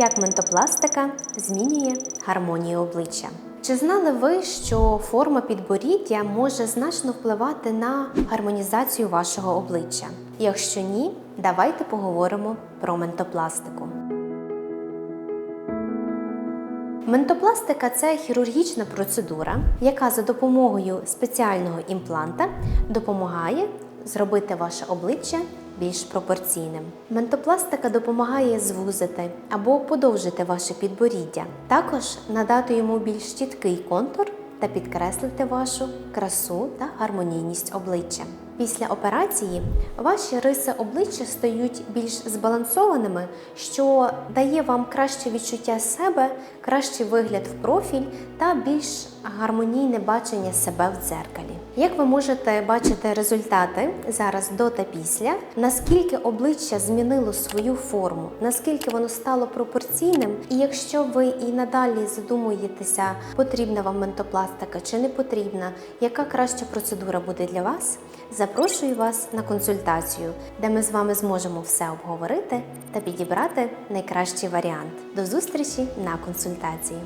Як ментопластика змінює гармонію обличчя? Чи знали ви, що форма підборіддя може значно впливати на гармонізацію вашого обличчя? Якщо ні, давайте поговоримо про ментопластику. Ментопластика це хірургічна процедура, яка за допомогою спеціального імпланта допомагає зробити ваше обличчя більш пропорційним. Ментопластика допомагає звузити або подовжити ваше підборіддя, також надати йому більш чіткий контур та підкреслити вашу красу та гармонійність обличчя. Після операції ваші риси обличчя стають більш збалансованими, що дає вам краще відчуття себе, кращий вигляд в профіль та більш гармонійне бачення себе в дзеркалі. Як ви можете бачити результати зараз до та після, наскільки обличчя змінило свою форму, наскільки воно стало пропорційним, і якщо ви і надалі задумуєтеся, потрібна вам ментопластика чи не потрібна, яка краща процедура буде для вас, запрошую вас на консультацію, де ми з вами зможемо все обговорити та підібрати найкращий варіант. До зустрічі на консультації.